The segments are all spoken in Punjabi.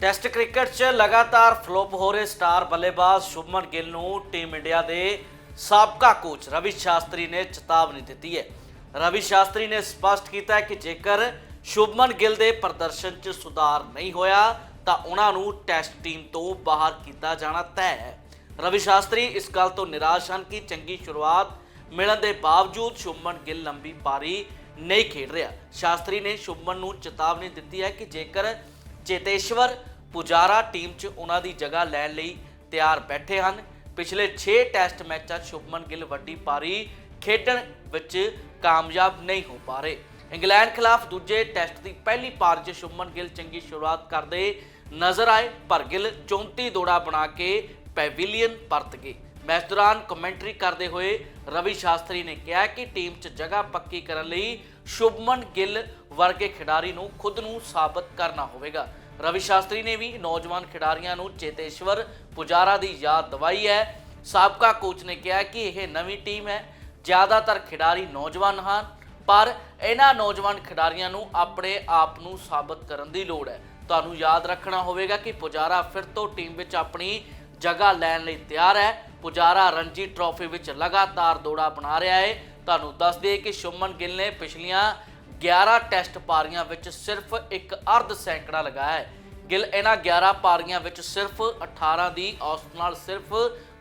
ਟੈਸਟ ਕ੍ਰਿਕਟ 'ਚ ਲਗਾਤਾਰ ਫਲੋਪ ਹੋ ਰਹੇ ਸਟਾਰ ਬੱਲੇਬਾਜ਼ ਸ਼ੁਭਮਨ ਗਿੱਲ ਨੂੰ ਟੀਮ ਇੰਡੀਆ ਦੇ ਸਾਬਕਾ ਕੋਚ ਰਵੀ ਸ਼ਾਸਤਰੀ ਨੇ ਚੇਤਾਵਨੀ ਦਿੱਤੀ ਹੈ। ਰਵੀ ਸ਼ਾਸਤਰੀ ਨੇ ਸਪਸ਼ਟ ਕੀਤਾ ਹੈ ਕਿ ਜੇਕਰ ਸ਼ੁਭਮਨ ਗਿੱਲ ਦੇ ਪ੍ਰਦਰਸ਼ਨ 'ਚ ਸੁਧਾਰ ਨਹੀਂ ਹੋਇਆ, ਤਾਂ ਉਹਨਾਂ ਨੂੰ ਟੈਸਟ ਟੀਮ ਤੋਂ ਬਾਹਰ ਕੀਤਾ ਜਾਣਾ ਤੈਅ ਹੈ। ਰਵੀ ਸ਼ਾਸਤਰੀ ਇਸ ਗੱਲ ਤੋਂ ਨਿਰਾਸ਼ ਹਨ ਕਿ ਚੰਗੀ ਸ਼ੁਰੂਆਤ ਮਿਲਣ ਦੇ ਬਾਵਜੂਦ ਸ਼ੁਭਮਨ ਗਿੱਲ ਲੰਬੀ ਪਾਰੀ ਨਹੀਂ ਖੇਡ ਰਿਹਾ। ਸ਼ਾਸਤਰੀ ਨੇ ਸ਼ੁਭਮਨ ਨੂੰ ਚੇਤਾਵਨੀ ਦਿੱਤੀ ਹੈ ਕਿ ਜੇਕਰ ਚੇਤੇਸ਼ਵਰ ਪੁਜਾਰਾ ਟੀਮ 'ਚ ਉਹਨਾਂ ਦੀ ਜਗ੍ਹਾ ਲੈਣ ਲਈ ਤਿਆਰ ਬੈਠੇ ਹਨ। ਪਿਛਲੇ 6 ਟੈਸਟ ਮੈਚਾਂ 'ਚ ਸ਼ੁਭਮਨ ਗਿੱਲ ਵੱਡੀ ਪਾਰੀ ਖੇਡਣ ਵਿੱਚ ਕਾਮਯਾਬ ਨਹੀਂ ਹੋ ਪਾ ਰਹੇ। ਇੰਗਲੈਂਡ ਖਿਲਾਫ ਦੂਜੇ ਟੈਸਟ ਦੀ ਪਹਿਲੀ ਪਾਰੀ 'ਚ ਸ਼ੁਭਮਨ ਗਿੱਲ ਚੰਗੀ ਸ਼ੁਰੂਆਤ ਕਰਦੇ ਨਜ਼ਰ ਆਏ, ਪਰ ਗਿੱਲ 34 ਦੌੜਾ ਬਣਾ ਕੇ ਪੈਵਿਲੀਅਨ ਪਰਤ ਗਏ। ਮੈਚ ਦੌਰਾਨ ਕਮੈਂਟਰੀ ਕਰਦੇ ਹੋਏ ਰਵੀ ਸ਼ਾਸਤਰੀ ਨੇ ਕਿਹਾ ਕਿ ਟੀਮ 'ਚ ਜਗ੍ਹਾ ਪੱਕੀ ਕਰਨ ਲਈ ਸ਼ੁਭਮਨ ਗਿੱਲ ਵਰਗੇ ਖਿਡਾਰੀ ਨੂੰ ਖੁਦ ਨੂੰ ਸਾਬਤ ਕਰਨਾ ਹੋਵੇਗਾ। ਰਵੀ ਸ਼ਾਸਤਰੀ ਨੇ ਵੀ ਨੌਜਵਾਨ ਖਿਡਾਰੀਆਂ ਨੂੰ ਚੇਤੇਸ਼ਵਰ ਪੁਜਾਰਾ ਦੀ ਯਾਦ ਦਿਵਾਈ ਹੈ। ਸਾਬਕਾ ਕੋਚ ਨੇ ਕਿਹਾ ਕਿ ਇਹ ਨਵੀਂ ਟੀਮ ਹੈ। ਜ਼ਿਆਦਾਤਰ ਖਿਡਾਰੀ ਨੌਜਵਾਨ ਹਨ, ਪਰ ਇਹਨਾਂ ਨੌਜਵਾਨ ਖਿਡਾਰੀਆਂ ਨੂੰ ਆਪਣੇ ਆਪ ਨੂੰ ਸਾਬਤ ਕਰਨ ਦੀ ਲੋੜ ਹੈ। ਤੁਹਾਨੂੰ ਯਾਦ ਰੱਖਣਾ ਹੋਵੇਗਾ ਕਿ ਪੁਜਾਰਾ ਫਿਰ ਤੋਂ ਟੀਮ ਵਿੱਚ ਆਪਣੀ ਜਗ੍ਹਾ ਲੈਣ ਲਈ ਤਿਆਰ ਹੈ। ਪੁਜਾਰਾ ਰਣਜੀ ਟਰਾਫੀ ਵਿੱਚ ਲਗਾਤਾਰ ਦੌੜਾ ਬਣਾ ਰਿਹਾ ਹੈ। ਤੁਹਾਨੂੰ ਦੱਸ ਦਈਏ ਕਿ ਸ਼ੁਮਨ ਗਿੱਲ ਨੇ ਪਿਛਲੀਆਂ 11 ਟੈਸਟ ਪਾਰੀਆਂ ਵਿੱਚ ਸਿਰਫ ਇੱਕ ਅਰਧ ਸੈਂਕੜਾ ਲਗਾਇਆ ਹੈ। ਗਿੱਲ, ਇਹਨਾਂ 11 ਪਾਰੀਆਂ ਵਿੱਚ ਸਿਰਫ 18 ਦੀ ਔਸਤ ਨਾਲ ਸਿਰਫ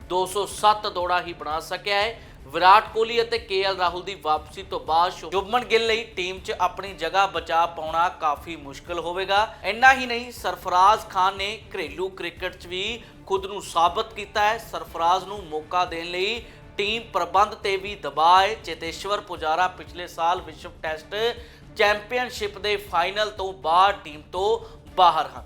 207 ਦੌੜਾਂ ਹੀ ਬਣਾ ਸਕਿਆ ਹੈ। ਵਿਰਾਟ ਕੋਹਲੀ ਅਤੇ ਕੇਐਲ ਰਾਹੁਲ ਦੀ ਵਾਪਸੀ ਤੋਂ ਬਾਅਦ ਸ਼ੁਭਮਨ ਗਿੱਲ ਲਈ ਟੀਮ 'ਚ ਆਪਣੀ ਜਗ੍ਹਾ ਬਚਾ ਪਾਉਣਾ ਕਾਫੀ ਮੁਸ਼ਕਲ ਹੋਵੇਗਾ। ਇੰਨਾ ਹੀ ਨਹੀਂ, ਸਰਫਰਾਜ਼ ਖਾਨ ਨੇ ਘਰੇਲੂ ਕ੍ਰਿਕਟ 'ਚ ਵੀ ਖੁਦ ਨੂੰ ਸਾਬਤ ਕੀਤਾ ਹੈ। ਸਰਫਰਾਜ਼ ਨੂੰ ਮੌਕਾ ਦੇਣ ਲਈ ਟੀਮ ਪ੍ਰਬੰਧ ਤੇ ਵੀ ਦਬਾਅ ਹੈ। ਚੇਤੇਸ਼ਵਰ ਪੁਜਾਰਾ ਪਿਛਲੇ ਸਾਲ ਵਿਸ਼ਵ ਟੈਸਟ ਚੈਂਪੀਅਨਸ਼ਿਪ ਦੇ ਫਾਈਨਲ ਤੋਂ ਬਾਅਦ ਟੀਮ ਤੋਂ ਬਾਹਰ ਹਨ।